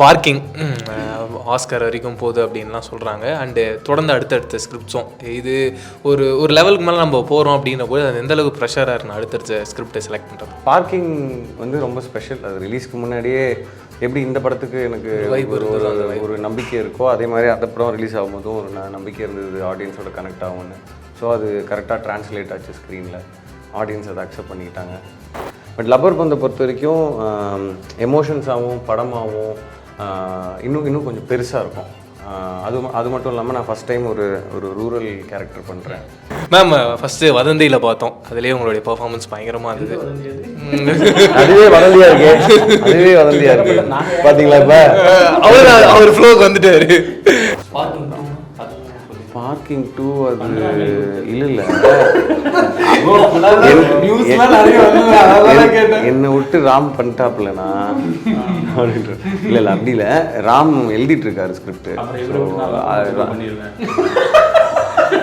Parking Oscar வரைக்கும் போகுது அப்படின்லாம் சொல்கிறாங்க அண்டு தொடர்ந்து அடுத்தடுத்த ஸ்கிரிப்ட்ஸும் இது ஒரு ஒரு லெவலுக்கு மேலே நம்ம போகிறோம் அப்படின்ன போது அது எந்த அளவுக்கு ப்ரெஷராக இருக்கணும் அடுத்தடுத்த ஸ்கிரிப்டை செலக்ட் பண்ணுறது பார்க்கிங் வந்து ரொம்ப ஸ்பெஷல் அது ரிலீஸ்க்கு முன்னாடியே எப்படி இந்த படத்துக்கு எனக்கு ஒரு ஒரு ஒரு நம்பிக்கை இருக்கோ அதே மாதிரி அந்த படம் ரிலீஸ் ஆகும்போதும் ஒரு நம்பிக்கை இருந்தது ஆடியன்ஸோட கனெக்ட் ஆகும்னு. ஸோ அது கரெக்டாக ட்ரான்ஸ்லேட் ஆச்சு ஸ்க்ரீனில் ஆடியன்ஸ் அதை அக்செப்ட் பண்ணிக்கிட்டாங்க. பட் லப்பர் பந்தை பொறுத்த வரைக்கும் எமோஷன்ஸாகவும் படமாகவும் இன்னும் இன்னும் கொஞ்சம் பெருசாக இருக்கும். அது அது மட்டும் இல்லாமல் நான் ஃபஸ்ட் டைம் ஒரு ஒரு ரூரல் கேரக்டர் பண்ணுறேன் மேம் ஃபஸ்ட்டு வதந்தியில் பார்த்தோம். அதுலேயே உங்களுடைய பர்ஃபார்மன்ஸ் பயங்கரமாக இருந்தது. அதுவே வதந்தியா இருக்கு. அதுவே வதந்தியா இருக்கு. பாத்தீங்களா இப்ப? அவர் அவர் ஃப்ளோக்கு வந்துட்டாரு. பார்க்கிங் டூ அது இல்ல இல்ல. என்- என்னை விட்டு ராம் பண்ணிட்டாப்லண்ணா. அப்படின்ற இல்ல இல்ல அப்படி இல்ல. ராம் எழுதிட்டு இருக்காரு ஸ்கிரிப்ட்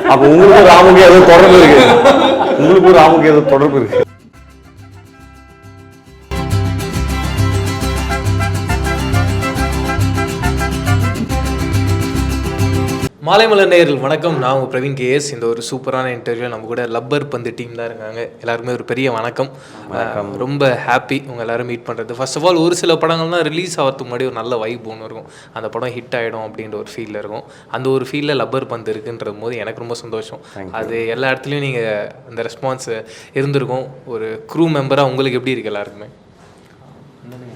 அப்ப உங்களுக்கும் ராமுக்கு ஏதோ தொடர்பு இருக்கு. உங்களுக்கும் ராமுக்கு ஏதோ தொடர்பு இருக்கு. மாலைமலர் நேயர்கள் வணக்கம். நான் உங்கள் பிரவீன் கேஎஸ் இந்த ஒரு சூப்பரான இன்டர்வியூ நம்ம கூட லப்பர் பந்து டீம் தான் இருக்காங்க. எல்லாருக்குமே ஒரு பெரிய வணக்கம். ரொம்ப ஹாப்பி உங்கள் எல்லாரும் மீட் பண்ணுறது ஃபர்ஸ்ட் ஆஃப் ஆல் ஒரு சில படங்கள்லாம் ரிலீஸ் ஆகிறதுக்கு முன்னாடி ஒரு நல்ல வைப் ஒன்று இருக்கும். அந்த படம் ஹிட் ஆகிடும் அப்படின்ற ஒரு ஃபீலில் இருக்கும். அந்த ஒரு ஃபீலில் லப்பர் பந்து இருக்குன்ற போது எனக்கு ரொம்ப சந்தோஷம். அது எல்லா இடத்துலையும் நீங்கள் அந்த ரெஸ்பான்ஸ் இருந்திருக்கும். ஒரு க்ரூ மெம்பராக உங்களுக்கு எப்படி இருக்கு எல்லாருக்குமே?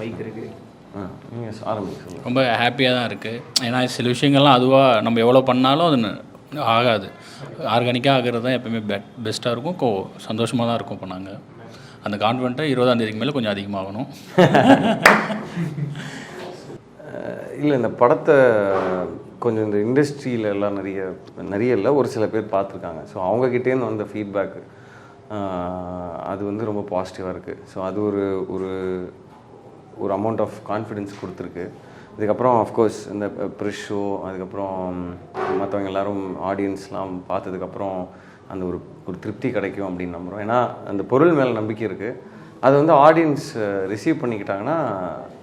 மைக் இருக்கு. ஆ, நீங்க ஆரம்பிங்க ரொம்ப ஹாப்பியாக தான் இருக்குது ஏன்னா சில விஷயங்கள்லாம் அதுவாக நம்ம எவ்வளோ பண்ணாலும் அது ஆகாது. ஆர்கானிக்காக ஆகிறது தான் எப்பவுமே பெட் பெஸ்ட்டாக இருக்கும். கோ சந்தோஷமாக தான் இருக்கும் இப்போ நாங்கள் அந்த கான்ஃபிடென்ட்டை இருபதாம் தேதிக்கு மேலே கொஞ்சம் அதிகமாகணும். இல்லை இந்த படத்தை கொஞ்சம் இந்த இண்டஸ்ட்ரியில எல்லாம் நிறைய நிறைய இல்லை ஒரு சில பேர் பார்த்துருக்காங்க. ஸோ அவங்கக்கிட்டேருந்து வந்த ஃபீட்பேக்கு அது வந்து ரொம்ப பாசிட்டிவாக இருக்குது ஸோ அது ஒரு ஒரு ஒரு அமௌண்ட் ஆஃப் கான்ஃபிடென்ஸ் கொடுத்துருக்கு. இதுக்கப்புறம் அஃப்கோர்ஸ் இந்த ப்ரெஷ் ஷோ அதுக்கப்புறம் மற்றவங்க எல்லாரும் ஆடியன்ஸ்லாம் பார்த்ததுக்கப்புறம் அந்த ஒரு ஒரு திருப்தி கிடைக்கும் அப்படின்னு நம்புகிறோம் ஏன்னா அந்த பொருள் மேலே நம்பிக்கை இருக்குது அது வந்து ஆடியன்ஸ் ரிசீவ் பண்ணிக்கிட்டாங்கன்னா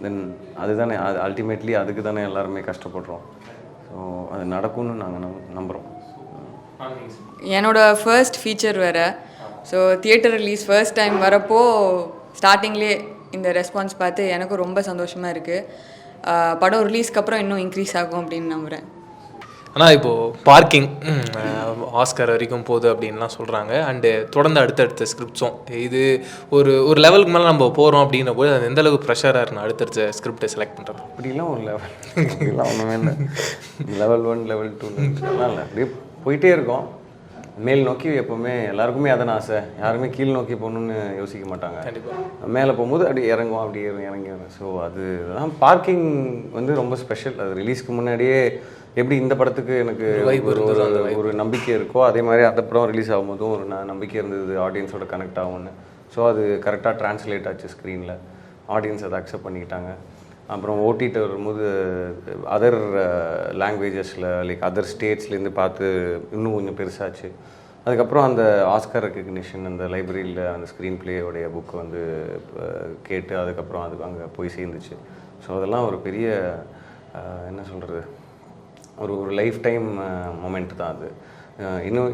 தென் அதுதானே அது அல்டிமேட்லி அதுக்கு தானே எல்லாருமே கஷ்டப்படுறோம். ஸோ அது நடக்கும்னு நாங்கள் நம் நம்புகிறோம் என்னோடய ஃபர்ஸ்ட் ஃபீச்சர் வேறு. So theatre release first time வரப்போ ஸ்டார்டிங்லேயே இந்த ரெஸ்பான்ஸ் பார்த்து எனக்கும் ரொம்ப சந்தோஷமாக இருக்குது படம் ரிலீஸ்க்கு அப்புறம் இன்னும் இன்க்ரீஸ் ஆகும் அப்படின்னு நம்புகிறேன் ஆனால் இப்போது பார்க்கிங் ஆஸ்கர் வரைக்கும் போகுது அப்படின்லாம் சொல்கிறாங்க அண்டு தொடர்ந்து அடுத்தடுத்த ஸ்கிரிப்ட்ஸும் இது ஒரு ஒரு லெவலுக்கு மேலே நம்ம போகிறோம் அப்படின்ன போது அது எந்த அளவுக்கு ப்ரெஷராக இருக்கணும் அடுத்தடுத்த ஸ்கிரிப்டை செலக்ட் பண்ணுறது அப்படிலாம் ஒரு லெவல் ஒன்றுமே இல்லை. லெவல் ஒன் லெவல் டூ அப்படியே போயிட்டே இருக்கோம். மேல் நோக்கி எப்போவுமே எல்லாருக்குமே அதான ஆசை. யாருமே கீழ் நோக்கி போகணுன்னு யோசிக்க மாட்டாங்க. மேலே போகும்போது அப்படி இறங்குவோம் அப்படி இறங்கி ஸோ அது தான் பார்க்கிங் வந்து ரொம்ப ஸ்பெஷல் அது ரிலீஸ்க்கு முன்னாடியே எப்படி இந்த படத்துக்கு எனக்கு ஒரு ஒரு நம்பிக்கை இருக்கோ அதே மாதிரி அந்த படம் ரிலீஸ் ஆகும்போதும் ஒரு நம்பிக்கை இருந்தது ஆடியன்ஸோட கனெக்ட் ஆகும்னு. ஸோ அது கரெக்டாக ட்ரான்ஸ்லேட் ஆச்சு ஸ்க்ரீனில் ஆடியன்ஸ் அதை அக்செப்ட் பண்ணிக்கிட்டாங்க. அப்புறம் ஓட்டிகிட்டு வரும்போது அதர் லாங்குவேஜஸில் லைக் அதர் ஸ்டேட்ஸ்லேருந்து பார்த்து இன்னும் கொஞ்சம் பெருசாச்சு. அதுக்கப்புறம் அந்த ஆஸ்கர் ரெக்கக்னிஷன் அந்த லைப்ரரியில் அந்த ஸ்க்ரீன் பிளேயோடைய புக்கு வந்து uh, கேட்டு அதுக்கப்புறம் அது அங்கே போய் சேர்ந்துச்சு. ஸோ அதெல்லாம் ஒரு பெரிய uh, என்ன சொல்கிறது ஒரு ஒரு லைஃப் டைம் மொமெண்ட் தான் அது. Uh, இன்னும்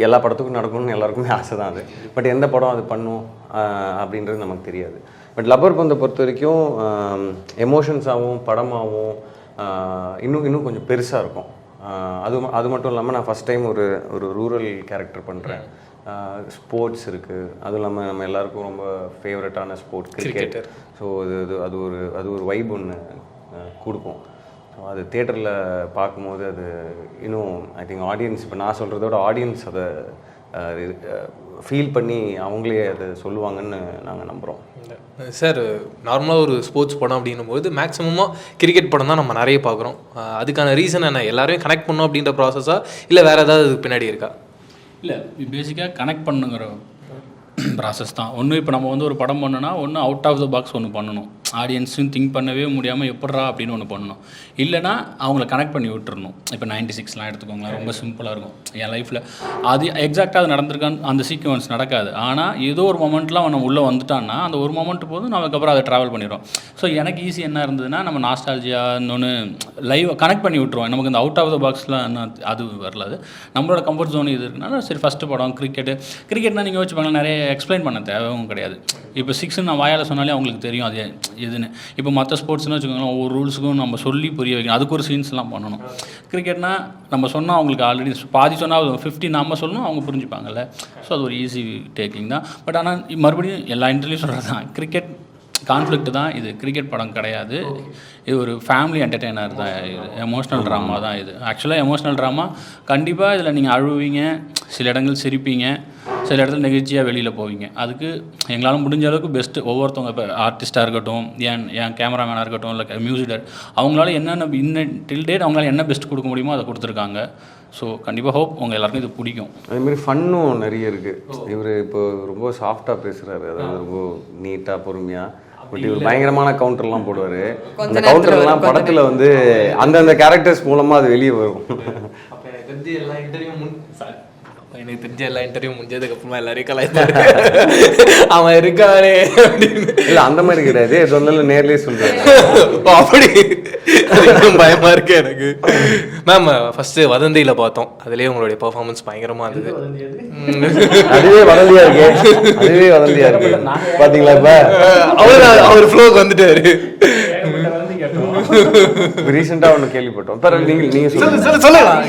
எல்லா படத்துக்கும் நடக்கணும்னு எல்லாருக்குமே ஆசை தான் அது. பட் எந்த படம் அது பண்ணும் அப்படின்றது நமக்கு தெரியாது. பட் லப்பர் பந்தை பொறுத்த வரைக்கும் எமோஷன்ஸாகவும் படமாகவும் இன்னும் இன்னும் கொஞ்சம் பெருசாக இருக்கும். அது அது மட்டும் இல்லாமல் நான் ஃபஸ்ட் டைம் ஒரு ஒரு ரூரல் கேரக்டர் பண்ணுறேன் ஸ்போர்ட்ஸ் இருக்குது அதுவும் இல்லாமல் நம்ம எல்லாருக்கும் ரொம்ப ஃபேவரட்டான ஸ்போர்ட் கிரிக்கெட் ஸோ அது அது அது ஒரு அது ஒரு வைப் ஒன்று கொடுக்கும். ஸோ அது தேட்டரில் பார்க்கும்போது அது இன்னும் ஐ திங்க் ஆடியன்ஸ் இப்போ நான் சொல்கிறதோட ஆடியன்ஸ் அதை ஃபீல் பண்ணி அவங்களே அதை சொல்லுவாங்கன்னு நாங்கள் நம்புகிறோம் சார் நார்மலாக ஒரு ஸ்போர்ட்ஸ் படம் அப்படின்னும் போது மேக்ஸிமமாக கிரிக்கெட் படம் தான் நம்ம நிறைய பார்க்குறோம். அதுக்கான ரீசன் என்ன? எல்லாரையும் கனெக்ட் பண்ணோம் அப்படின்ற ப்ராசஸா இல்லை வேறு ஏதாவது இதுக்கு பின்னாடி இருக்கா? இல்லை பேசிக்காக கனெக்ட் பண்ணுங்கிற ப்ராசஸ் தான். ஒன்று இப்போ நம்ம வந்து ஒரு படம் பண்ணோன்னா ஒன்று அவுட் ஆஃப் த பாக்ஸ் ஒன்று பண்ணணும். ஆடியன்ஸும் திங்க் பண்ணவே முடியாமல் எப்பட்றா அப்படின்னு ஒன்று பண்ணணும். இல்லைனா அவங்கள கனெக்ட் பண்ணி விட்டுறணும். இப்போ நைன்டி சிக்ஸ்லாம் எடுத்துக்கோங்களேன் ரொம்ப சிம்பிளாக இருக்கும். என் லைஃப்பில் அது எக்ஸாக்டாக அது நடந்திருக்கான்னு அந்த சீக்வன்ஸ் நடக்காது. ஆனால் ஏதோ ஒரு மொமெண்ட்லாம் நம்ம உள்ளே வந்துட்டான்னா அந்த ஒரு மொமெண்ட் போதும் நமக்கப்புறம் அதை ட்ராவல் பண்ணிடுவோம் ஸோ எனக்கு ஈஸி என்ன இருந்ததுன்னா நம்ம நாஸ்டாலஜியா இன்னொன்று லைவ் கனெக்ட் பண்ணி விட்டுருவோம். நமக்கு இந்த அவுட் ஆஃப் த பாக்ஸ்லாம் என்ன அது வரல அது. நம்மளோட கம்ஃபர்ட் ஜோன் இது இருக்குனால சரி ஃபஸ்ட்டு படம் கிரிக்கெட்டு கிரிக்கெட்னா நீங்கள் வச்சு நிறைய எக்ஸ்பிளைன் பண்ண தேவையும் கிடையாது. இப்போ சிக்ஸ்னு நான் வாயால் சொன்னாலே அவங்களுக்கு தெரியும் அது எதுன்னு. இப்போ மற்ற ஸ்போர்ட்ஸ்னு வச்சுக்கோங்களேன் ஒவ்வொரு ரூல்ஸுக்கும் நம்ம சொல்லி புரிய வைக்கணும். அதுக்கு ஒரு சீன்ஸ்லாம் பண்ணணும். கிரிக்கெட்னா நம்ம சொன்னால் அவங்களுக்கு ஆல்ரெடி பாதி சொன்னால் ஃபிஃப்டி நம்ம சொல்லணும் அவங்க புரிஞ்சுப்பாங்கல்ல. ஸோ அது ஒரு ஈஸி டேக்கிங் தான். பட் ஆனால் மறுபடியும் எல்லா இன்டர்வியூ சொல்கிறது தான் கிரிக்கெட் கான்ஃப்ளிக்ட் தான் இது. கிரிக்கெட் படம் கிடையாது. இது ஒரு ஃபேமிலி என்டர்டெய்னர் தான் இது. எமோஷ்னல் ட்ராமா தான் இது. ஆக்சுவலாக எமோஷ்னல் ட்ராமா கண்டிப்பாக இதில் நீங்கள் அழுவீங்க சில இடங்கள் சிரிப்பீங்க. சில இடத்துல நெகிழ்ச்சியாக வெளியில் போவீங்க. அதுக்கு எங்களால் முடிஞ்ச அளவுக்கு பெஸ்ட்டு ஒவ்வொருத்தவங்க இப்போ ஆர்டிஸ்ட்டாக இருக்கட்டும் ஏன் ஏன் கேமராமேனாக இருக்கட்டும் இல்லை மியூசிக் அவங்களால என்னென்ன இன்ன டில் டேட் அவங்களால என்ன பெஸ்ட் கொடுக்க முடியுமோ அதை கொடுத்துருக்காங்க. ஸோ கண்டிப்பாக ஹோப் உங்கள் எல்லாருக்கும் இது பிடிக்கும். அதேமாரி ஃபன்னும் நிறைய இருக்குது இவர் இப்போ ரொம்ப சாஃப்டாக பேசுகிறாரு அதாவது ரொம்ப நீட்டாக பொறுமையாக பட் இவர் பயங்கரமான கவுண்டர்லாம் போடுவார். அந்த கவுண்டர்லாம் படத்தில் வந்து அந்தந்த கேரக்டர்ஸ் மூலமாக அது வெளியே வரும். அப்போ எனக்கு தெரிஞ்சு எல்லா இன்டர்வியூ முன் அப்போ எனக்கு தெரிஞ்ச எல்லா இன்டர்வியூ முடிஞ்சதுக்கு அப்புறமா எல்லாரையும் கலாய்த்தாரு அவன் இருக்கானே அப்படின்னு. இல்லை அந்த மாதிரி கிடையாது. எது வந்தாலும் நேர்லேயே சொல்கிறேன் ஓ, அப்படி. பயமா இருக்கு எனக்கு. மேம் ஃபர்ஸ்ட் வதந்தியில பார்த்தோம். அதுலயே உங்களுடைய பெர்ஃபார்மன்ஸ் பயங்கரமா இருந்தது. அதுவே வதந்தியா இருக்கு. அதுவே வதந்தியா இருக்கு. பாத்தீங்களா இப்ப? அவர் அவர் ஃப்ளோக்கு வந்துட்டாரு. ரீசெண்டா ஒண்ணு கேள்விப்பட்டோம். இப்ப நீங்க நீங்க சொல்லு சொல்லுங்க. சொல்லு சொல்லலாம்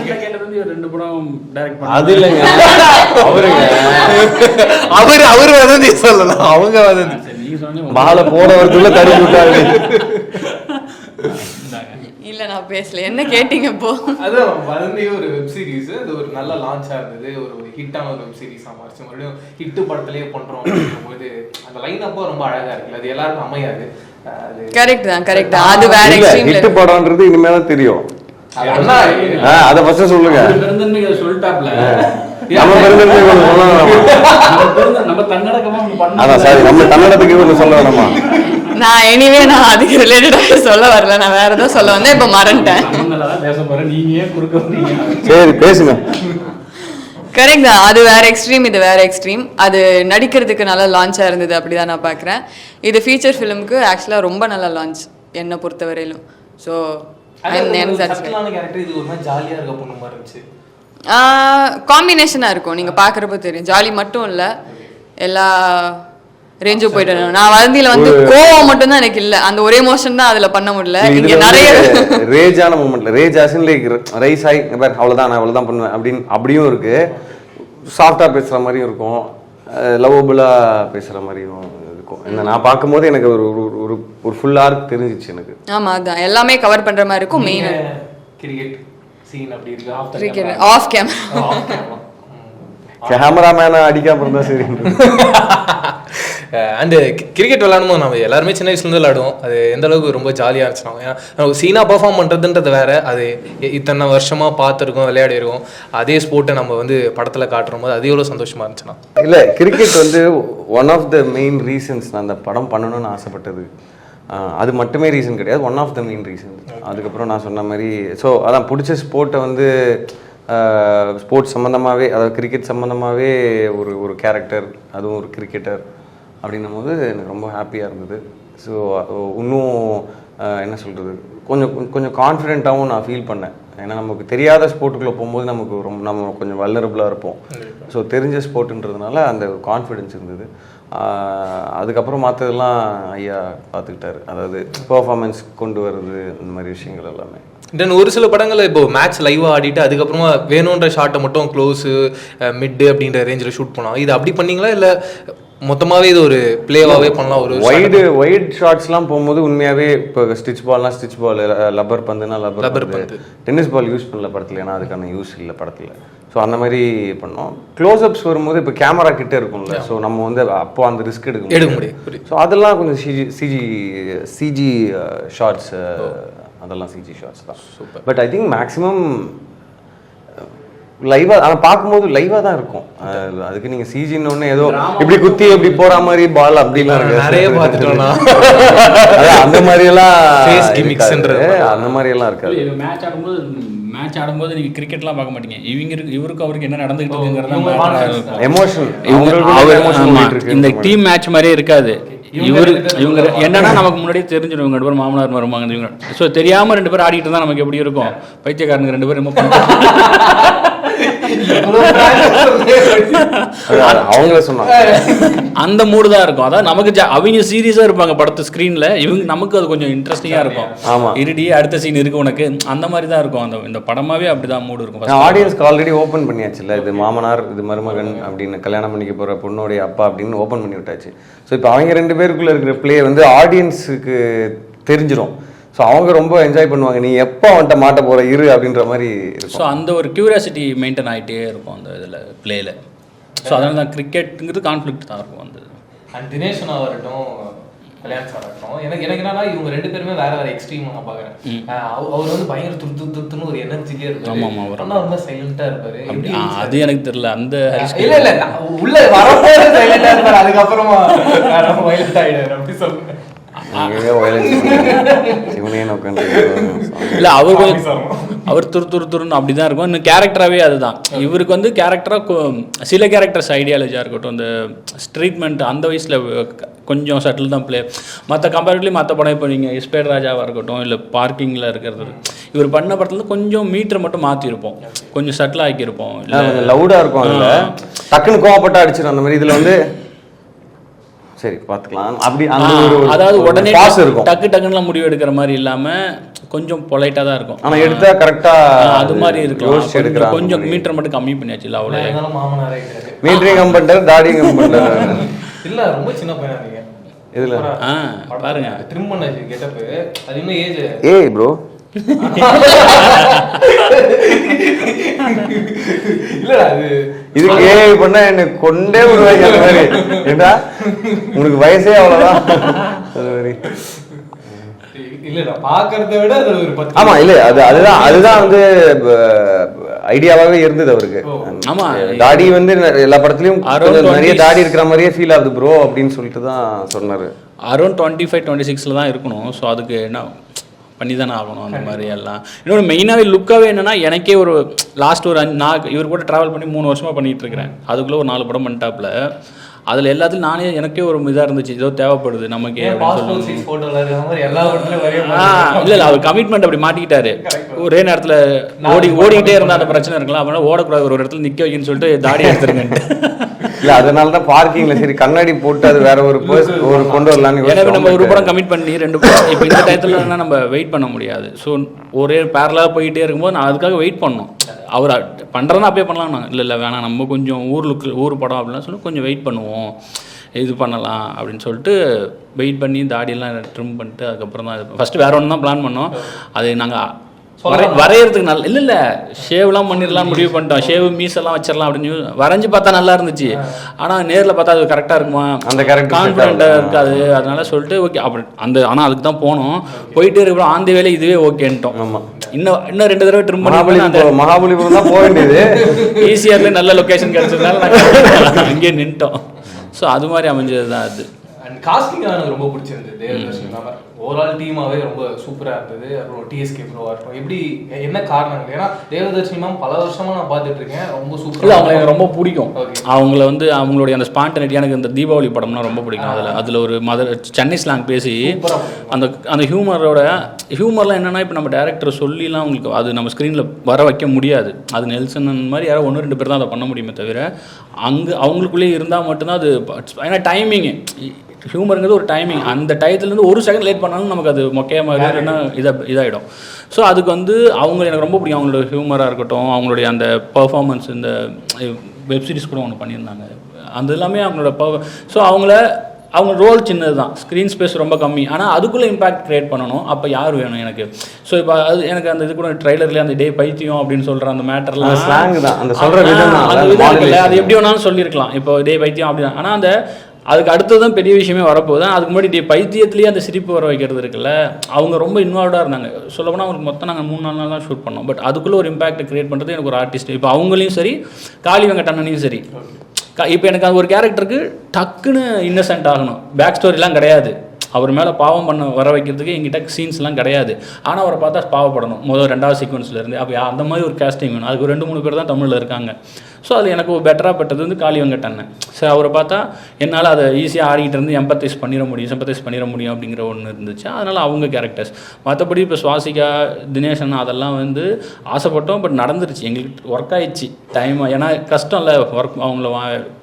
ரெண்டு படம் டைரக்ட் அது இல்லைங்க. அவருங்க. அவர் அவர் வதந்தி சொல்லலாம். அவங்க வதந்தி மாலை போறவருக்குள்ள தறி விட்டாரு. இல்லை நான் பேசல. என்ன கேட்டீங்க இப்போ? அதான் வதந்தி ஒரு வெப் சீரிஸ் அது ஒரு நல்ல லான்ச்சா இருந்தது. ஒரு ஒரு ஹிட்டான ஒரு வெப் சீரிஸ் மாறிச்சு. மறுபடியும் ஹிட் படத்திலேயே பண்றோம் அப்படிங்கும்போது அந்த லைன் அப்போ ரொம்ப அழகா இருக்குல்ல. அது எல்லாருக்கும் அமையாது. அது கரெக்ட் தான் கரெக்ட் தான். அது வேற எக்ஸ்ட்ரீம்ல ஹிட் படம்ன்றது இனிமே தான் தெரியும். அது அத ஃபர்ஸ்ட் சொல்லுங்க. பெருந்தன்மைக்கு அதை சொல்லிட்டாப்ல. நம்ம பெருந்தன்மை கொஞ்சம் தன்னடக்கமா. அதான் சாரி நம்ம கன்னடத்துக்கு ஒன்று சொல்ல வேணாமா நான் எனிவே நான் அதுக்கு ரிலேட்டடாக சொல்ல வரல. நான் வேற ஏதோ சொல்ல வந்தேன். இப்போ மறந்துட்டேன். தான் சரி பேசுங்க. கரெக்ட் தான். அது வேற எக்ஸ்ட்ரீம் இது வேற எக்ஸ்ட்ரீம் அது நடிக்கிறதுக்கு நல்லா லான்ச்சாக இருந்தது. அப்படிதான் நான் பார்க்குறேன் இது ஃபீச்சர் ஃபிலிமுக்கு ஆக்சுவலாக ரொம்ப நல்ல லான்ச் என்னை பொறுத்தவரையிலும். ஸோ காம்பினேஷனாக இருக்கும். நீங்கள் பார்க்குறப்ப தெரியும். ஜாலி மட்டும் இல்லை எல்லா ரேஞ்சும் போயிட்டு வரணும். நான் வளர்ந்தியில் வந்து கோவம் மட்டும்தான் எனக்கு இல்லை. அந்த ஒரே மோஷன் தான் அதில் பண்ண முடியல. இங்கே நிறைய ரேஜான மூமெண்ட்ல ரேஜ் ஆசன் லைக் ரைஸ் ஆகி பாரு அவ்வளவுதான் நான் அவ்வளவுதான் பண்ணுவேன் அப்படின்னு அப்படியும் இருக்கு. சாஃப்டா பேசுற மாதிரியும் இருக்கும். லவ்வபுளா பேசுற மாதிரியும் இருக்கும். இந்த நான் பார்க்கும்போது எனக்கு ஒரு ஒரு- ஒரு ஒரு ஃபுல் ஆர்க் தெரிஞ்சிச்சு எனக்கு. ஆமாம் அதான். எல்லாமே கவர் பண்ணுற மாதிரி இருக்கும். மெயின் கிரிக்கெட் சீன் அப்படி இருக்கு. ஆஃப் கிரிக்கெட் ஆஃப் கேமரா கேமராமேனை அடிக்காம இருந்தா சரி அண்டு கிரிக்கெட் விளையாடும்போது நம்ம எல்லாருமே சின்ன வயசுலேருந்து விளையாடுவோம். அது எந்த அளவுக்கு ரொம்ப ஜாலியாக இருந்துச்சு ஏன்னா சீனா பெர்ஃபார்ம் பண்ணுறதுன்றது வேற. அது இத்தனை வருஷமாக பார்த்துருக்கோம் விளையாடிருக்கோம். அதே ஸ்போர்ட்டை நம்ம வந்து படத்தில் காட்டுற போது அது எவ்வளோ சந்தோஷமா இருந்துச்சுன்னா. இல்ல கிரிக்கெட் வந்து one of the main reasons நான் அந்த படம் பண்ணணும்னு ஆசைப்பட்டது. அது மட்டுமே ரீசன் கிடையாது one of the main reason அதுக்கப்புறம் நான் சொன்ன மாதிரி ஸோ அதான் பிடிச்ச ஸ்போர்ட்டை வந்து ஸ்போர்ட்ஸ் சம்மந்தமாகவே அதாவது கிரிக்கெட் சம்மந்தமாகவே ஒரு ஒரு கேரக்டர் அதுவும் ஒரு கிரிக்கெட்டர் அப்படின்னும் போது எனக்கு ரொம்ப ஹாப்பியாக இருந்தது. ஸோ இன்னும் என்ன சொல்கிறது கொஞ்சம் கொஞ்சம் கான்ஃபிடென்ட்டாகவும் நான் ஃபீல் பண்ணேன். ஏன்னா நமக்கு தெரியாத ஸ்போர்ட்டுக்குள்ளே போகும்போது நமக்கு ரொம்ப நம்ம கொஞ்சம் வல்லரபுளாக இருப்போம். ஸோ தெரிஞ்ச ஸ்போர்ட்டுன்றதுனால அந்த கான்ஃபிடென்ஸ் இருந்தது. அதுக்கப்புறம் மற்றதெல்லாம் ஐயா பார்த்துக்கிட்டாரு அதாவது பெர்ஃபார்மன்ஸ் கொண்டு வர்றது இந்த மாதிரி விஷயங்கள் எல்லாமே. தென் ஒரு சில படங்கள்ல இப்போ மேட்ச் லைவாக ஆடிட்டு அதுக்கப்புறமா வேணுன்ற ஷாட்டை மட்டும் க்ளோஸு மிட்டு அப்படின்ற ரேஞ்சில் ஷூட் பண்ணலாம் இது அப்படி பண்ணீங்களா? இல்லை மொத்தமாகவே இது ஒரு பிளேவாகவே பண்ணலாம் ஒரு வைடு வைட் ஷாட்ஸ்லாம் போகும்போது உண்மையாகவே இப்போ ஸ்டிச் பால்னா ஸ்டிச் பால் லப்பர் பந்துனா Rubber லப்பர் பந்து. டென்னிஸ் பால் யூஸ் பண்ணல படத்தில் ஏன்னா அதுக்கான யூஸ் இல்லை படத்தில். ஸோ அந்த மாதிரி பண்ணோம். க்ளோஸ்அப்ஸ் வரும்போது இப்போ கேமரா கிட்ட இருக்கும்ல. ஸோ நம்ம வந்து அப்போ அந்த ரிஸ்க் எடுக்க எடுக்க முடியும். ஸோ அதெல்லாம் கொஞ்சம் சிஜி சிஜி சிஜி ஷார்ட்ஸ் அதெல்லாம் சிஜி ஷார்ட்ஸ் தான். பட் ஐ திங்க் மேக்ஸிமம் லைவா ஆனா பார்க்கும்போது லைவா தான் இருக்கும். அது- அதுக்கு நீங்க சிஜின்னு ஒண்ணு ஏதோ இப்படி குத்தி இப்படி போற மாதிரி பால் அப்படிலாம் இருக்கு நிறைய பார்த்துட்டோம்னா. அந்த மாதிரி எல்லாம் Face gimmicks-ன்றது இருக்காது. அந்த மாதிரி எல்லாம் இருக்காது மேட்ச் ஆடும்போது மேட்ச் ஆடும்போது நீங்கள் கிரிக்கெட்லாம் பார்க்க மாட்டீங்க. இவங்க இருக்கு இவருக்கு அவருக்கு என்ன நடந்துகிட்டு எமோஷன் அவர் எமோஷன் ஆமா, இருக்கு இந்த டீம் மேட்ச் மாதிரியே இருக்காது. இவர் இவங்க என்னன்னா நமக்கு முன்னாடியே தெரிஞ்சிடும் இவங்க ரெண்டு பேரும் மாமனார் மருமகன் இவங்க ஸோ தெரியாம ரெண்டு பேரும் ஆடிட்டு இருந்தா நமக்கு எப்படி இருக்கும்? பைத்தியக்காரனுங்க ரெண்டு பேரும் அவங்கள சொன்னாங்க. அந்த மூடு தான் இருக்கும். அதாவது நமக்கு அவங்க சீரியஸா இருப்பாங்க படத்து ஸ்க்ரீன்ல இவங்க நமக்கு அது கொஞ்சம் இன்ட்ரெஸ்டிங்கா இருக்கும். ஆமா. இருடி அடுத்த சீன் இருக்கு உனக்கு. அந்த மாதிரி தான் இருக்கும். அந்த இந்த படமாவே அப்படிதான் மூடு இருக்கும். ஆடியன்ஸ்க்கு ஆல்ரெடி ஓப்பன் பண்ணியாச்சுல்ல. இது மாமனார் இது மருமகன் அப்படின்னு கல்யாணம் பண்ணிக்க போற பொண்ணுடைய அப்பா அப்படின்னு ஓப்பன் பண்ணி விட்டாச்சு. ஸோ இப்போ அவங்க ரெண்டு பேருக்குள்ள இருக்கிற ப்ளே வந்து ஆடியன்ஸுக்கு தெரிஞ்சிடும் ஸோ அவங்க ரொம்ப என்ஜாய் பண்ணுவாங்க. நீ எப்போ அவன்கிட்ட மாட்ட போற? இரு அப்படின்ற மாதிரி ஸோ அந்த ஒரு கியூரியாசிட்டி மெயின்டைன் ஆகிட்டே இருக்கும் அந்த இதில் பிளேயில் ஸோ அதனால தான் கிரிக்கெட்டுங்கிறது கான்ஃப்ளிக்ட் தான் இருக்கும் அந்த அண்ட் தினேஷன் ஆகட்டும் கல்யாண் சார் ஆகட்டும் எனக்கு எனக்கு என்னன்னா இவங்க ரெண்டு பேருமே வேற வேற எக்ஸ்ட்ரீம் நான் பாக்குறேன் அவர் அவர் வந்து பயங்கர துரு துரு துருன்னு ஒரு எனர்ஜிலே இருப்பாரு. ஆமா, ஆமா, ரொம்ப சைலண்டா இருப்பாரு. அது எனக்கு தெரியல. அந்த இல்ல இல்ல உள்ள வரப்போது சைலண்டா இருப்பாரு. அதுக்கப்புறமா வயலண்ட் ஆயிடாரு. அப்படி சொல்லுங்க. இல்லை அவர் கொஞ்சம் அவர் துரு துரு துருன்னு அப்படி தான் இருக்கும். இன்னும் கேரக்டராகவே அதுதான். இவருக்கு வந்து கேரக்டராக சில கேரக்டர்ஸ் ஐடியாலஜியாக இருக்கட்டும் இந்த ட்ரீட்மெண்ட் அந்த வயசில் கொஞ்சம் சட்டில் தான் ப்ளே மற்ற கம்பேரிட்டிவ்லி மற்ற படம் இப்போ நீங்கள் எஸ்பேட் ராஜாவாக இருக்கட்டும் இல்லை பார்க்கிங்கில் இருக்கிறது இவர் பண்ண படத்துல கொஞ்சம் மீட்டரை மட்டும் மாற்றிருப்போம் கொஞ்சம் சட்டில் ஆக்கியிருப்போம். இல்லை கொஞ்சம் லவுடா இருக்கும் அதுல. டக்குன்னு கோவப்பட்டா அடிச்சிடும் அந்த மாதிரி. இதுல வந்து சரி பாத்துக்கலாம் அப்படி அந்த ஒரு அதாவது உடனே பாஸ் இருக்கும். டக்கு டக்குன்னுலாம் முடிவு எடுக்கிற மாதிரி இல்லாம கொஞ்சம் பொலைட்டா தான் இருக்கும். ஆனா எடுத்தா கரெக்டா ஆ, அது மாதிரி இருக்கலாம். யோசிச்சு கொஞ்சம் எடுக்கிறாங்க. கொஞ்சம் மீட்டர் மட்டும் கம்மி பண்ணியாச்சு இல்லை அவ்வளோ மாமனார் ஆயிட்டாரு மீட்டரிங் கம்பண்டர் தாடிங் கம்பண்டர் இல்ல ரொம்ப சின்ன பையனா இதுல ஆ பாருங்க. ட்ரிம் பண்ணாச்சு கெட்டப் அது இன்னும் ஏஜ் ஏய் ப்ரோ இல்லடா அது இதுக்கு ஏஐ பண்ணா என்ன கொண்டே விடுவாங்க அந்த மாதிரி. ஏண்டா? உனக்கு வயசே அவ்வளவுதான். அது மாதிரி இல்லடா பாக்குறத விட அது ஒரு பத்து ஆமா இல்ல அது அதுதான் அதுதான் வந்து ஐடியாவாவே இருந்தது அவருக்கு. ஆமா. தாடி வந்து எல்லா படத்துலயும் நிறைய 20s. தாடி இருக்கிற மாதிரியே ஃபீல் ஆகுது ப்ரோ அப்படின்னு சொல்லிட்டு தான் சொன்னாரு. அரௌண்ட் டுவெண்ட்டி ஃபைவ் டுவெண்ட்டி சிக்ஸில் தான் இருக்கணும். ஸோ அதுக்கு என்ன பண்ணி தானே ஆகணும் அந்த மாதிரி எல்லாம். இன்னொன்று மெயினாகவே லுக்காகவே என்னன்னா எனக்கே ஒரு லாஸ்ட் ஒரு அஞ்சு நான் இவர் கூட ட்ராவல் பண்ணி மூணு வருஷமா பண்ணிட்டு இருக்கிறேன். அதுக்குள்ளே ஒரு நாலு படம் பண்ணிட்டாப்புல. அதில் எல்லாத்துலையும் நானே எனக்கே ஒரு இதாக இருந்துச்சு. ஏதோ தேவைப்படுது நமக்கே இல்ல இல்ல அவர் கமிட்மெண்ட் அப்படி மாட்டிக்கிட்டாரு. ஒரே நேரத்துல ஓடி ஓடிக்கிட்டே இருந்தா அந்த பிரச்சனை இருக்கலாம். அப்படின்னா ஓடக்கூடாது. ஒரு இடத்துல நிக்க வைக்கணும்னு சொல்லிட்டு தாடி எடுத்துருங்கன்ட்டு. இல்ல அதனால தான் பார்க்கிங்ல சரி கண்ணாடி போட்டு அது வேற ஒரு ஒரு கொண்டு வரலாம்னு எனவே. நம்ம ஒரு படம் கமிட் பண்ணி ரெண்டு படம். இப்போ இந்த டயத்துல நம்ம வெயிட் பண்ண முடியாது. ஸோ ஒரே பேரலாக போயிட்டே இருக்கும்போது நான் அதுக்காக வெயிட் பண்ணோம். அவர் பண்ணுறதுனா அப்பயே பண்ணலாம் இல்லை இல்லை வேணாம் நம்ம கொஞ்சம் ஊருக்கு ஊர் படம் அப்படிலாம் சொல்லி கொஞ்சம் வெயிட் பண்ணுவோம். இது பண்ணலாம் அப்படின்னு சொல்லிட்டு வெயிட் பண்ணி தாடியெல்லாம் ட்ரிம் பண்ணிட்டு அதுக்கப்புறம் தான் ஃபஸ்ட்டு வேற ஒன்று தான் பிளான் பண்ணோம். அது நாங்கள் வரையறதுக்கு நல்ல இல்லை இல்லை. ஷேவ்லாம் பண்ணிடலாம் முடிவு பண்ணிட்டோம். ஷேவ் மீசெல்லாம் வச்சிடலாம் அப்படின்னு வரைஞ்சு பார்த்தா நல்லா இருந்துச்சு. ஆனால் நேரில் பார்த்தா அது கரெக்டாக இருக்குமா? அந்த set கான்ஃபிடென்ட்டாக. இருக்காது. அதனால சொல்லிட்டு ஓகே அப்படி அந்த ஆனால் அதுக்கு தான் போனோம். போயிட்டே இருக்கிறோம் ஆந்த வேலை இதுவே ஓகேன்ட்டோம் ஆமா. இன்னும் இன்னும் ரெண்டு தடவை ட்ரிம் பண்ணி மகாபலிபுரம் மகாபலிபுரம் தான் போக வேண்டியது. ஈஸியார்ல நல்ல லொகேஷன் கிடைச்சதுனால நாங்கள் அங்கேயே நின்ட்டோம். ஸோ அது மாதிரி அமைஞ்சது தான் அது. அண்ட் காஸ்டிங் எனக்கு ரொம்ப பிடிச்சிருந்தது ஓவரால் டீமாவே ரொம்ப சூப்பரா இருந்தது. அப்புறம் டிஎஸ்கே ப்ரோவா இருக்கட்டும் எப்படி என்ன காரணங்கள்? ஏன்னா தேவதர்ஷினி மேம் பல வருஷமா நான் பார்த்துட்டு இருக்கேன் ரொம்ப இல்லை சூப்பரா அவங்களை எனக்கு ரொம்ப பிடிக்கும். அவங்கள வந்து அவங்களுடைய அந்த ஸ்பான்டனிட்டி எனக்கு இந்த தீபாவளி படம்னா ரொம்ப பிடிக்கும். அதில் அதில் ஒரு மதர் சென்னை ஸ்லாங் பேசி அந்த அந்த ஹியூமரோட ஹியூமர்லாம் என்னன்னா இப்போ நம்ம டேரக்டர் சொல்லிலாம் உங்களுக்கு அது நம்ம ஸ்க்ரீனில் வர வைக்க முடியாது. அது நெல்சன் மாதிரி யாரோ ஒன்று ரெண்டு பேர் தான் அதை பண்ண முடியுமே தவிர அங்கே அவங்களுக்குள்ளேயே இருந்தால் மட்டும்தான் அது ஏன்னா டைமிங்கு ஹியூமருங்கிறது ஒரு டைமிங் அந்த டயத்துலேருந்து ஒரு செகண்ட் லேட் பண்ணாலும் நமக்கு அது மொக்கையாக மாதிரி இல்லைன்னா இதாக இதாகிடும் ஸோ அதுக்கு வந்து அவங்க எனக்கு ரொம்ப பிடிக்கும். அவங்களோட ஹியூமராக இருக்கட்டும் அவங்களுடைய அந்த பர்ஃபார்மன்ஸ் இந்த வெப் சீரிஸ் கூட ஒன்று பண்ணியிருந்தாங்க. அந்த எல்லாமே அவங்களோட பவர் ஸோ அவங்கள அவங்க ரோல் சின்னது தான் ஸ்க்ரீன் ஸ்பேஸ் ரொம்ப கம்மி. ஆனால் அதுக்குள்ளே இம்பாக்ட் க்ரியேட் பண்ணணும். அப்போ யார் வேணும் எனக்கு? ஸோ இப்போ அது எனக்கு அந்த இது கூட ட்ரைலர்லேயே அந்த டே பைத்தியம் அப்படின்னு சொல்கிற அந்த மேட்டர்லாம் slang தான், அந்த இருக்குல்ல. அது. எப்படி வேணாலும் சொல்லியிருக்கலாம். இப்போ டே பைத்தியம் அப்படி ஆனால் அந்த அதுக்கு அடுத்தது தான் பெரிய விஷயமே வரப்போகுது. அதுக்கு முன்னாடி டி- பைத்தியத்திலேயே அந்த சிரிப்பு வர வைக்கிறது இருக்குல்ல? அவங்க ரொம்ப இன்வால்வ்டாக இருந்தாங்க. சொல்லப்போனால் அவங்களுக்கு மொத்தம் நாங்கள் மூணு நாலு நாள் தான் ஷூட் பண்ணோம். பட் அதுக்குள்ளே ஒரு இம்பாக்ட் கிரியேட் பண்ணுறது எனக்கு ஒரு ஆர்டிஸ்ட் இப்போ அவங்களையும் சரி காளி வெங்கடண்ணனையும் சரி. இப்போ எனக்கு அது ஒரு கேரக்டருக்கு டக்குன்னு இன்னசென்ட் ஆகணும். பேக் ஸ்டோரிலாம் கிடையாது. அவர் மேலே பாவம் பண்ண வர வைக்கிறதுக்கு எங்கிட்ட சீன்ஸ்லாம் கிடையாது. ஆனால் அவரை பார்த்தா பாவப்படணும். முதல் ரெண்டாவது சீக்வன்ஸ்லேருந்து அப்போ அந்த மாதிரி ஒரு கேஸ்டிங் வேணும். அதுக்கு ரெண்டு மூணு பேர் தான் தமிழில் இருக்காங்க. ஸோ அது எனக்கு பெட்டராக பட்டது வந்து காளி வெங்கட்டண்ணன் ஸோ அவரை பார்த்தா என்னால் அதை ஈஸியாக ஆடிக்கிட்டு இருந்து எம்பத்தைஸ் பண்ணிட முடியும் செம்பத்தைஸ் பண்ணிட முடியும் அப்படிங்கிற ஒன்று இருந்துச்சு. அதனால் அவங்க கேரக்டர்ஸ் மற்றபடி இப்போ சுவாசிகா தினேஷன் அதெல்லாம் வந்து ஆசைப்பட்டோம் பட் நடந்துருச்சு. எங்களுக்கு ஒர்க் ஆயிடுச்சு. டைம் ஏன்னா கஷ்டம் இல்லை ஒர்க் அவங்கள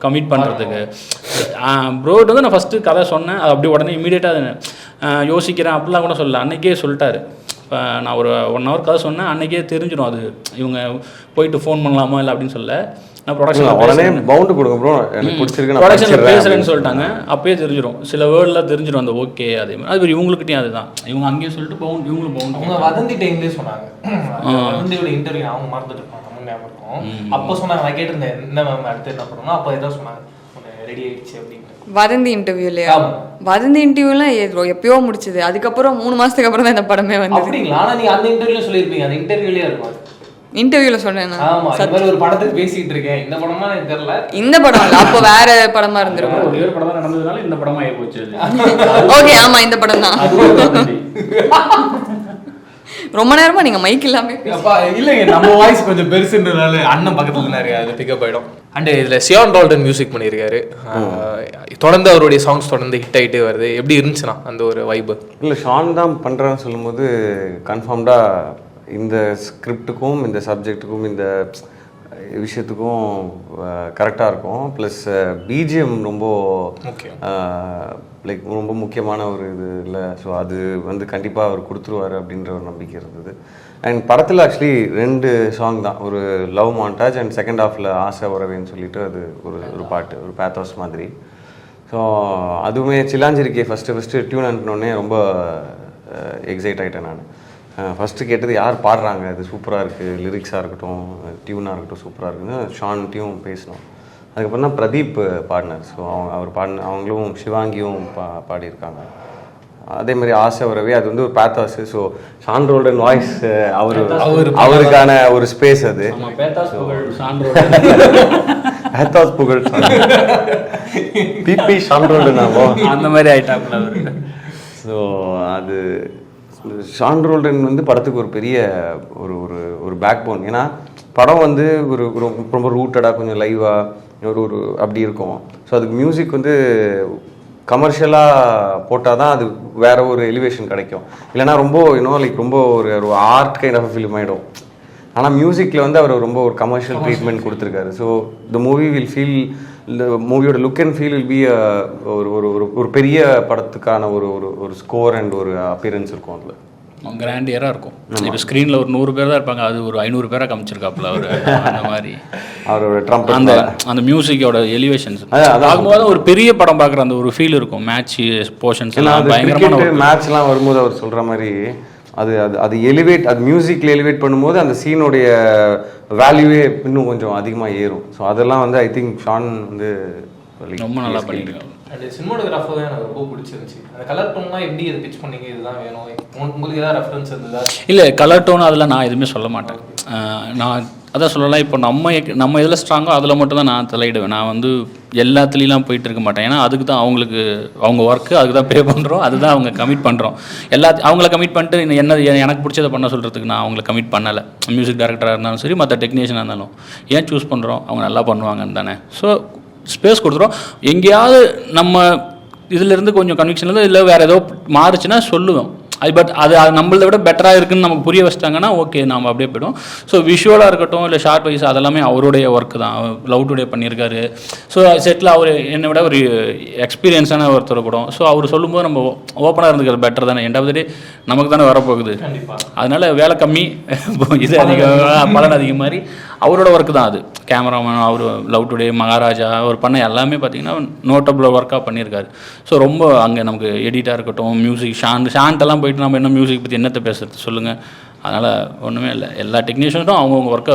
கமிட் பண்ணுறதுக்கு ப்ரோட் வந்து நான் ஃபஸ்ட்டு கதை சொன்னேன். அது அப்படி உடனே இமீடியட்டாக யோசிக்கிறேன். அப்படிலாம் கூட சொல்லல. அன்னைக்கே சொல்லிட்டாரு. இப்போ நான் ஒரு ஒன் ஹவர் கதை சொன்னேன் அன்னைக்கே தெரிஞ்சிடும் அது. இவங்க போயிட்டு ஃபோன் பண்ணலாமா இல்லை அப்படின்னு சொல்ல நான் ப்ரொடக்ஷன் உடனே பவுண்டு கொடுங்க ப்ரோ எனக்கு பிடிச்சிருக்கு ப்ரொடக்ஷனில் பேசுகிறேன்னு சொல்லிட்டாங்க. அப்பயே தெரிஞ்சிடும். சில வேர்டில் தெரிஞ்சிடும் அந்த ஓகே அதே மாதிரி. அது மாதிரி இவங்ககிட்டயும் அதுதான். இவங்க அங்கேயே சொல்லிட்டு பவுண்ட் இவங்களும் பவுண்ட் அவங்க வதந்தி டைம்லேயே சொன்னாங்க. வதந்தியோட இன்டர்வியூ அவங்க மறந்துட்டு ஞாபகம் இருக்கும். அப்போ சொன்னாங்க நான் கேட்டிருந்தேன் என்ன மேம் அடுத்து என்ன பண்ணணும் அப்போ ஏதோ சொன்னாங்க ரெடி ஆயிடுச்சு அப்படின்னு. வதந்தி இன்டர்வியூ இல்லையா? ஆமா. வதந்தி இன்டர்வியூலாம் எப்பயோ முடிச்சது. அதுக்கப்புறம் மூணு மாசத்துக்கு அப்புறம் தான் இந்த படமே வந்தது. ஆனா நீங்க அந்த இன்டர்வியூல சொல்லியிருப்பீங்க. அந்த இன்டர்வியூலயே இருக்கும் அது. இன்டர்வியூல சொன்னேன் ஒரு படத்துக்கு பேசிட்டு இருக்கேன். இந்த படமா எனக்கு தெரியல. இந்த படம் இல்ல. அப்போ வேற படமா இருந்திருக்கும். ஒரு படம் தான் நடந்ததுனால இந்த படமா ஆகி போச்சு. ஓகே ஆமா இந்த படம் தான். ரொம்ப நேரமா நீங்க மைக் இல்லாம இல்லைங்க. நம்ம வாய்ஸ் கொஞ்சம் பெருசுன்றதால அண்ணன் பக்கத்துல நிறைய பிக்கப் ஆயிடும். அண்ட் இதுல சியான் டால்டன் மியூசிக் பண்ணியிருக்காரு. தொடர்ந்து அவருடைய சாங்ஸ் தொடர்ந்து ஹிட் ஆயிட்டே வருது. எப்படி இருந்துச்சுன்னா அந்த ஒரு வைபு இல்லை ஷான் தான் பண்ணுறேன்னு சொல்லும்போது கன்ஃபார்ம்டாக இந்த ஸ்கிரிப்டுக்கும் இந்த சப்ஜெக்ட்டுக்கும் இந்த விஷயத்துக்கும் கரெக்டாக இருக்கும். ப்ளஸ் பிஜிஎம் ரொம்ப. லைக் ரொம்ப முக்கியமான ஒரு இது இல்லை ஸோ அது வந்து கண்டிப்பாக அவர் கொடுத்துருவாரு அப்படின்ற ஒரு நம்பிக்கை இருந்தது. அண்ட் படத்தில் ஆக்சுவலி ரெண்டு சாங் தான். ஒரு லவ் மாண்டாஜ் அண்ட் செகண்ட் ஹாஃபில் ஆசை உறவேன்னு சொல்லிட்டு அது ஒரு ஒரு பாட்டு ஒரு பேத்தோஸ் மாதிரி. ஸோ அதுவுமே சிலாஞ்சிருக்கே ஃபஸ்ட்டு ஃபஸ்ட்டு டியூன் அனுப்பினோடனே ரொம்ப எக்ஸைட் ஆகிட்டேன் நான். ஃபஸ்ட்டு கேட்டது யார் பாடுறாங்க? இது சூப்பராக இருக்குது லிரிக்ஸாக இருக்கட்டும் டியூனாக இருக்கட்டும் சூப்பராக இருக்குன்னு ஷான்ட்டையும் பேசினோம். அதுக்கப்புறம் தான் பிரதீப் பாடினார். ஸோ அவங்க அவர் பாடின அவங்களும் சிவாங்கியும் பா பாடியிருக்காங்க. அதே மாதிரி ஆசை வரவே அது வந்து ஒரு pathos so Sean Roldan voice அவர் அவருக்கான ஒரு ஸ்பேஸ் அது. பேத்தாஸ் புகழ் சான்றோட பிபி ஷான் ரோல்டனாவோ அந்த மாதிரி ஆயிட்டாப்ல அவரு. ஸோ அது ஷான் ரோல்டன் வந்து படத்துக்கு ஒரு பெரிய ஒரு ஒரு ஒரு பேக் போன் ஏன்னா படம் வந்து ஒரு ஒரு ரொம்ப ரூட்டடாக கொஞ்சம் லைவாக ஒரு ஒரு அப்படி இருக்கும். ஸோ அதுக்கு மியூசிக் வந்து கமர்ஷியலாக போட்டால் தான் அது வேற ஒரு எலிவேஷன் கிடைக்கும். இல்லைன்னா ரொம்ப இன்னும் லைக் ரொம்ப ஒரு ஒரு ஆர்ட் கைண்ட் ஆஃப் ஃபிலிம் ஆகிடும் ஆனால் மியூசிக்கில் வந்து அவர் ரொம்ப ஒரு கமர்ஷியல் ட்ரீட்மெண்ட் கொடுத்துருக்காரு. So the movie will feel இந்த மூவியோட look and feel will be ஒரு ஒரு ஒரு ஒரு பெரிய படத்துக்கான ஒரு ஒரு ஒரு ஸ்கோர் அண்ட் ஒரு அப்பியரன்ஸ் இருக்கும் அதில். கிராண்டியராக இருக்கும். இப்போ ஸ்க்ரீனில் ஒரு நூறு பேர் தான் இருப்பாங்க. அது ஒரு ஐநூறு பேராக காமிச்சிருக்காப்புல அவர் அந்த மாதிரி. அவரோட ட்ரம்ப் அந்த அந்த மியூசிக்கோட எலிவேஷன்ஸ் அதான். பார்க்கும்போது ஒரு பெரிய படம் பார்க்குற அந்த ஒரு ஃபீல் இருக்கும். மேட்ச் போர்ஷன்ஸ் எல்லாம் அது பயங்கரமான மேட்ச்லாம் வரும்போது அவர் சொல்கிற மாதிரி அது அது அது எலிவேட் அது மியூசிக்கில் எலிவேட் பண்ணும்போது அந்த சீனுடைய வேல்யூவே இன்னும் கொஞ்சம் அதிகமாக ஏறும். ஸோ அதெல்லாம் வந்து ஐ திங்க் ஷான் வந்து ரொம்ப நல்லா பண்ணியிருக்காங்க அண்ட் சினிமோகிராஃபர் தான் எனக்கு ரொம்ப பிடிச்சிருந்துச்சு. அந்த கலர் டோன்லாம் எப்படி இது பிச் பண்ணீங்க? இதுதான் வேணும். உங்களுக்கு- ஏதாவது ரெஃபரன்ஸ் இருந்ததா? இல்லை கலர் டோன் அதெல்லாம் நான் எதுவுமே சொல்ல மாட்டேன். நான் அதான் சொல்லலாம் இப்போ நம்ம நம்ம எதில் ஸ்ட்ராங்கோ அதில் மட்டும் தான் நான் தலையிடுவேன். நான் வந்து எல்லாத்துலேயும் போயிட்டு இருக்க மாட்டேன். ஏன்னா அதுக்கு தான் அவங்களுக்கு அவங்க ஒர்க்கு அதுக்கு தான் பே பண்ணுறோம் அதுதான் அவங்க கமிட் பண்ணுறோம் எல்லா அவங்கள கமிட் பண்ணிட்டு என்ன எனக்கு பிடிச்சதை பண்ண சொல்கிறதுக்கு நான் அவங்கள கமிட் பண்ணலை. மியூசிக் டேரக்டராக இருந்தாலும் சரி மற்ற டெக்னீஷியனாக இருந்தாலும் ஏன் சூஸ் பண்ணுறோம் அவங்க நல்லா பண்ணுவாங்கன்னு தானே. ஸோ ஸ்பேஸ் கொடுத்துரும். எங்கேயாவது நம்ம இதிலிருந்து கொஞ்சம் கன்விக்ஷன்லேருந்து இல்லை வேறு ஏதோ மாறுச்சுன்னா சொல்லுவோம். அது பட் அது அது நம்மளதை விட பெட்டராக இருக்குன்னு நமக்கு புரிய வச்சிட்டாங்கன்னா ஓகே நாம் அப்படியே போய்டும் ஸோ விஷுவலாக இருக்கட்டும் இல்லை ஷார்ட் வைஸ் அதெல்லாமே அவருடைய ஒர்க்கு தான். லவ் டுடே பண்ணியிருக்காரு. ஸோ செட்டில் அவர் என்னை விட ஒரு எக்ஸ்பீரியன்ஸான ஒருத்தர் கூட. ஸோ அவர் சொல்லும்போது நம்ம ஓப்பனாக இருந்துக்கிறது பெட்டர் தானே. எண்ட் ஆஃப் த டே நமக்கு தானே வரப்போகுது. அதனால வேலை கம்மி. இது அதிகம் பலன் அதிகம் மாதிரி. அவரோட ஒர்க் தான் அது. கேமராமேன் அவர் லவ் டுடே மகாராஜா அவர் பண்ண எல்லாமே பார்த்தீங்கன்னா நோட்டபிள் ஒர்க்காக பண்ணியிருக்காரு. ஸோ ரொம்ப அங்கே நமக்கு எடிட்டாக இருக்கட்டும் மியூசிக் ஷாண்ட் ஷாண்டெல்லாம் போயிட்டு நம்ம என்ன மியூசிக் பற்றி என்னத்தை பேசுறது சொல்லுங்கள் அதனால் ஒன்றுமே இல்லை. எல்லா டெக்னீஷியன்ஸும் அவங்கவுங்க ஒர்க்கை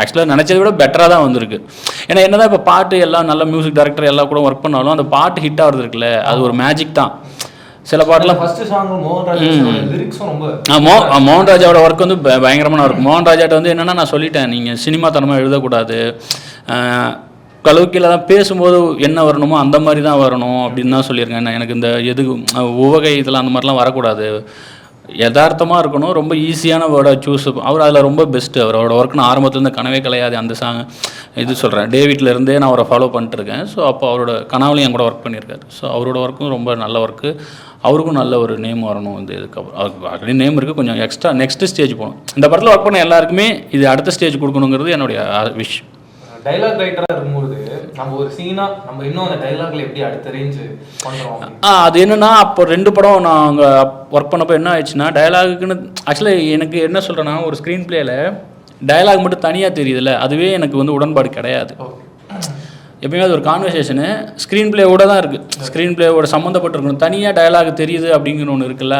ஆக்சுவலாக நினச்சதை விட பெட்டராக தான் வந்திருக்கு. ஏன்னா என்னதான் இப்போ பாட்டு எல்லாம் நல்ல மியூசிக் டைரக்டர் எல்லாம் கூட ஒர்க் பண்ணாலும் அந்த பாட்டு ஹிட் ஆகிறது இருக்குல்ல அது ஒரு மேஜிக் தான். சில பாட்டுலாம் ஃபர்ஸ்ட் சாங் மோகன் ராஜாவோட ஒர்க் வந்து பயங்கரமான ஒர்க் மோகன் ராஜாட்ட வந்து என்னென்னா நான் சொல்லிட்டேன் நீங்கள் சினிமா தனமாக எழுதக்கூடாது. கலவுக்கில் தான் பேசும்போது என்ன வரணுமோ அந்த மாதிரி தான் வரணும் அப்படின்னு தான் சொல்லியிருக்கேன் எனக்கு இந்த எது உவகை இதெல்லாம் அந்த மாதிரிலாம் வரக்கூடாது. யதார்த்தமாக இருக்கணும். ரொம்ப ஈஸியான வேர்டை சூஸ் அவர் அதில் ரொம்ப பெஸ்ட்டு அவரோட ஒர்க் நான் ஆரம்பத்துலேருந்து கனவே கிடையாது. அந்த சாங் இது சொல்கிறேன் டேவிட்லேருந்தே நான் அவரை ஃபாலோ பண்ணிட்டுருக்கேன். ஸோ அப்போ அவரோட கனவுலையும் என் கூட ஒர்க் பண்ணியிருக்காரு. ஸோ அவரோட ஒர்க்கும் ரொம்ப நல்ல ஒர்க்கு அவருக்கும் நல்ல ஒரு நேம் வரணும் இந்த இதுக்கப்புறம். அவருக்கு ஆல்ரெடி நேம் இருக்குது கொஞ்சம் எக்ஸ்ட்ரா நெக்ஸ்ட் ஸ்டேஜ் போகணும். இந்த படத்தில் ஒர்க் பண்ண எல்லாருக்குமே இது அடுத்த ஸ்டேஜ் கொடுக்கணுங்கிறது என்னுடைய uh, விஷ் டைலாக் ரைட்டரா இருக்கும்போது நம்ம ஒரு சீனா நம்ம இன்னும் அந்த டைலாக்ல எப்படி அடுத்த ரேஞ்ச் அப்படின்னு. ஆ அது என்னன்னா அப்போ ரெண்டு படம் நான் அங்கே ஒர்க் பண்ணப்போ என்ன ஆயிடுச்சுன்னா டயலாகுக்குன்னு ஆக்சுவலாக எனக்கு என்ன சொல்கிறேன்னா ஒரு ஸ்க்ரீன் பிளேயில் டயலாக் மட்டும் தனியாக தெரியுதுல்ல அதுவே எனக்கு வந்து உடன்பாடு கிடையாது எப்பயுமே அது ஒரு கான்வர்சேஷனு ஸ்க்ரீன் பிளேவோட தான் இருக்குது ஸ்க்ரீன் பிளேவோட சம்மந்தப்பட்டிருக்கணும். தனியாக டயலாக் தெரியுது அப்படிங்கிற ஒன்று இருக்குல்ல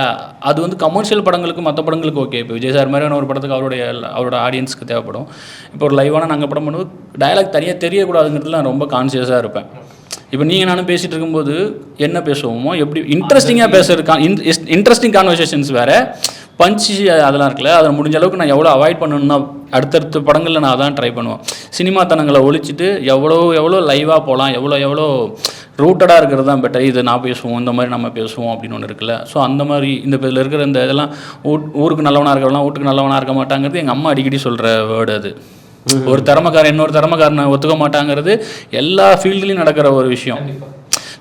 அது வந்து கமர்ஷியல் படங்களுக்கு மற்ற படங்களுக்கு ஓகே இப்போ விஜய் சார் மாதிரியான ஒரு படத்துக்கு அவருடைய அவரோட ஆடியன்ஸ்க்கு தேவைப்படும். இப்போ ஒரு லைவான நாங்கள் படம் பண்ணும்போது டயலாக் தனியாக தெரியக்கூடாதுங்கிறதுல நான் ரொம்ப கான்சியஸாக இருப்பேன். இப்போ நீங்கள் நானும் பேசிகிட்டு இருக்கும்போது என்ன பேசுவோமோ எப்படி இன்ட்ரெஸ்டிங்காக பேசுறது இன்ட்ரெஸ்டிங் கான்வர்சேஷன்ஸ் வேறு. பஞ்சு அதெல்லாம் இருக்குல்ல அதை முடிஞ்ச அளவுக்கு நான் எவ்வளோ அவாய்ட் பண்ணணும்னா அடுத்தடுத்த படங்களில் நான் அதான் ட்ரை பண்ணுவேன். சினிமா தனங்களை ஒழிச்சிட்டு எவ்வளோ எவ்வளோ லைவாக போகலாம் எவ்வளோ எவ்வளோ ரூட்டடாக இருக்கிறது தான் பெட்டர் இது நான் பேசுவோம் இந்த மாதிரி நம்ம பேசுவோம் அப்படின்னு ஒன்று இருக்குல்ல. ஸோ அந்த மாதிரி இந்த இதில் இருக்கிற இந்த இதெல்லாம் ஊருக்கு நல்லவனாக இருக்கிறவங்களாம் வீட்டுக்கு நல்லவனாக இருக்க மாட்டாங்கிறது எங்கள் அம்மா அடிக்கடி சொல்கிற வேர்டு அது. ஒரு திறமைக்காரன் இன்னொரு திறமைக்காரனை ஒத்துக்க மாட்டாங்கிறது எல்லா ஃபீல்ட்லேயும் நடக்கிற ஒரு விஷயம்.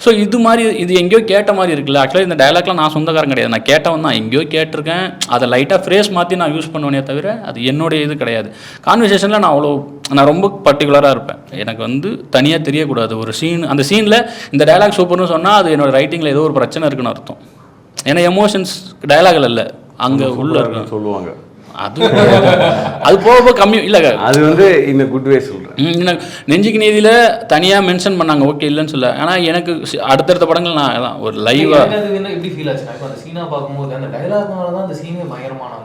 ஸோ இது மாதிரி இது எங்கேயோ கேட்ட மாதிரி இருக்குல்ல. ஆக்சுவலாக இந்த டயலாக்லாம் நான் சொந்தக்காரன் கிடையாது. நான் கேட்டவன் தான். எங்கேயோ கேட்டிருக்கேன். அதை லைட்டாக ஃப்ரேஸ் மாற்றி நான் யூஸ் பண்ணுவேனே தவிர அது என்னுடைய இது கிடையாது. கான்வர்சேஷனில் நான் அவ்வளோ நான் ரொம்ப பர்டிகுலராக இருப்பேன். எனக்கு வந்து தனியாக தெரியக்கூடாது. ஒரு சீன் அந்த சீனில் இந்த டயலாக் சூப்பர்னு சொன்னால் அது என்னோட ரைட்டிங்கில் ஏதோ ஒரு பிரச்சனை இருக்குன்னு அர்த்தம். ஏன்னா எமோஷன்ஸ் டயலாக்ல இல்லை. அங்கே உள்ள இருக்கும் சொல்லுவாங்க. அது அது போக போக கம்மி இல்லை அது வந்து இந்த குட் வே சொல்றேன். ம், எனக்கு நெஞ்சுக்கு நீதியில் தனியாக மென்ஷன் பண்ணாங்க ஓகே இல்லைன்னு சொல்ல. ஆனால் எனக்கு அடுத்தடுத்த படங்கள் நான் அதான் ஒரு லைவாக எப்படி ஃபீல் இப்போ அந்த சீனா பார்க்கும்போது அந்த டைலாக்னால தான் அந்த சீனே பயங்கரமான.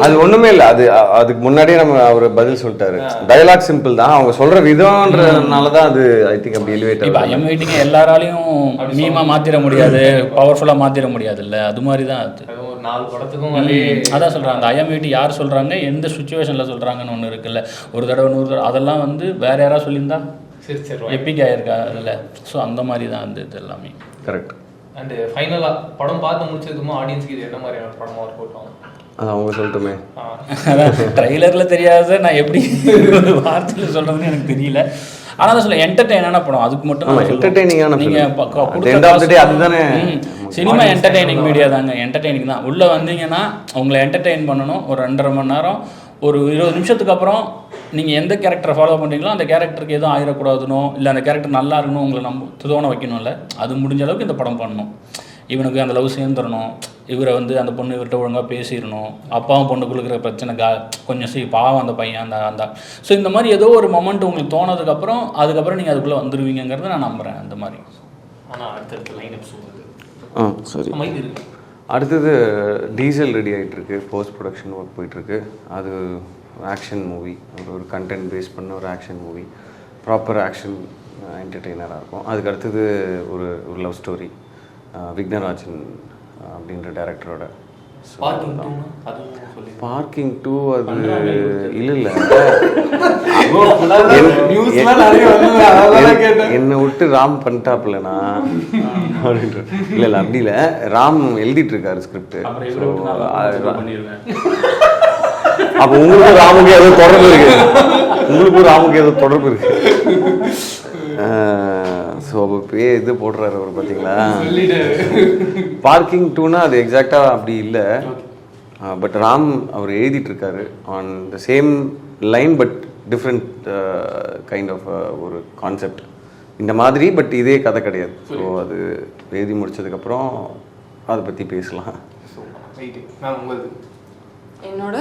அது- ஒண்ணுமே இல்ல. அது அதுக்கு முன்னாடியே நம்ம அவர் பதில் சொல்லிட்டாரு. டயலாக் சிம்பிள் தான். அவங்க சொல்ற விதம்ன்றதுனால தான் அது ஐ திங்க் அப்படி எலிவேட் இப்போ ஐஎம் வெயிட்டிங்க எல்லாராலையும் மீமா மாத்திர முடியாது பவர்ஃபுல்லாக மாத்திர முடியாதுல்ல. அது மாதிரி தான் அது ஒரு நாலு படத்துக்கும் அதே அதான் சொல்கிறாங்க அந்த ஐஎம் வெயிட்டி யார் சொல்கிறாங்க எந்த சுச்சுவேஷனில் சொல்கிறாங்கன்னு ஒன்று இருக்குல்ல. ஒரு தடவை நூறு தடவை. அதெல்லாம் வந்து வேற யாராவது சொல்லியிருந்தா? சரி சரி எப்பிக் ஆயிருக்கா அதில்? ஸோ அந்த மாதிரி தான் அந்த இது எல்லாமே. கரெக்ட் அண்ட் ஃபைனலா படம் பார்த்து முடிச்சதுமா ஆடியன்ஸ்க்கு இது என்ன மாதிரியான படமா ஒர்க் அவுட் ஆகும்? அது அவங்க சொல்லட்டுமே. ட்ரைலரில் தெரியாத நான் எப்படி வார்த்தையில் சொல்கிறதுன்னு எனக்கு தெரியல. ஆனால் தான் சொல்ல என்டர்டெயினான படம். அதுக்கு மட்டும் ஆமா, நான் சொல்லுவேன். entertaining-ஆன நீங்க film. ப- க- At கொடுத்த the end of the day காசு- அதுதானே. சினிமா என்டர்டெய்னிங் மீடியா தாங்க. என்டர்டெய்னிங் தான். உள்ளே வந்தீங்கன்னா உங்களை என்டர்டெயின் பண்ணணும். ஒரு ரெண்டரை மணி நேரம் ஒரு இருபது நிமிஷத்துக்கு அப்புறம் நீங்கள் எந்த கேரக்டரை ஃபாலோ பண்ணுறீங்களோ அந்த கேரக்டருக்கு எதுவும் ஆயிடக்கூடாதுனோ இல்லை அந்த கேரக்டர் நல்லா இருக்கணும் உங்களை நம்ம தோண வைக்கணும்ல அது முடிஞ்ச அளவுக்கு இந்த படம் பண்ணணும். இவனுக்கு அந்த லவ் சேர்ந்துடணும் இவரை வந்து அந்த பொண்ணு இவர்கிட்ட ஒழுங்காக பேசிடணும். அப்பாவும் பொண்ணுக்குள்ள இருக்கிற பிரச்சனை கா கொஞ்சம் சீ பாவம் அந்த பையன் அந்த அந்த. ஸோ இந்த மாதிரி ஏதோ ஒரு மொமெண்ட் உங்களுக்கு தோணதுக்கப்புறம் அதுக்கப்புறம் நீங்கள் அதுக்குள்ளே வந்துடுவீங்கிறத நான் நம்புகிறேன் அந்த மாதிரி. ஆனா அடுத்தடுத்த லைன் ஆ சரி. அடுத்தது டீசல் ரெடி ஆயிட்டு இருக்கு போஸ்ட் ப்ரொடக்ஷன் ஒர்க் போயிட்டு இருக்கு அது ஆக்ஷன் மூவி ஒரு ஒரு கண்டென்ட் பேஸ் பண்ண ஒரு ஆக்ஷன் மூவி ப்ராப்பர் ஆக்ஷன் என்டர்டெய்னராக இருக்கும். அதுக்கு அடுத்தது ஒரு ஒரு லவ் ஸ்டோரி விக்னராஜன் அப்படின்ற டேரக்டரோட பார்க்கிங் டூ அது இல்லை இல்லை. என்னை விட்டு ராம் பண்ணிட்டாப்லண்ணா. அப்படின்ற இல்லை இல்லை அப்படி இல்லை. ராம் எழுதிட்டு இருக்காரு ஸ்கிரிப்ட் அப்போ உங்களுக்கும் ராமுக்கு ஏதோ தொடர்பு இருக்கு. உங்களுக்கும் ராமுக்கு ஏதோ தொடர்பு இருக்கு. ஸோ அப்போ பே இது போடுறாரு அவர் பார்த்தீங்களா பார்க்கிங் டூனா அது எக்ஸாக்டாக அப்படி இல்லை. பட் ராம் அவர் எழுதிட்டு இருக்காரு on the same line but different kind of ஒரு கான்செப்ட் இந்த மாதிரி பட் இதே கதை கிடையாது. ஸோ அது எழுதி முடிச்சதுக்கப்புறம் அதை பற்றி பேசலாம். என்னோட?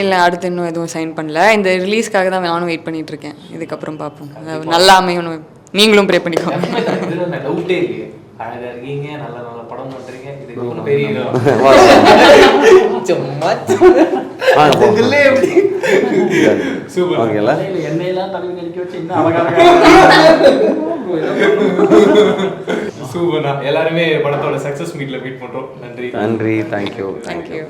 இல்லை அடுத்து இன்னும் எதுவும் சைன் பண்ணல. இந்த ரிலீஸ்க்காக தான் நானும் வெயிட் பண்ணிட்டு இருக்கேன் இதுக்கப்புறம் பார்ப்போம். நல்லா அமையணும் நீங்களும் ப்ரே பண்ணிக்கோங்க. சூப்பர்ண்ணா. எல்லாருமே படத்தோட சக்ஸஸ் மீட்ல மீட் பண்றோம். நன்றி. நன்றி. Thank you thank you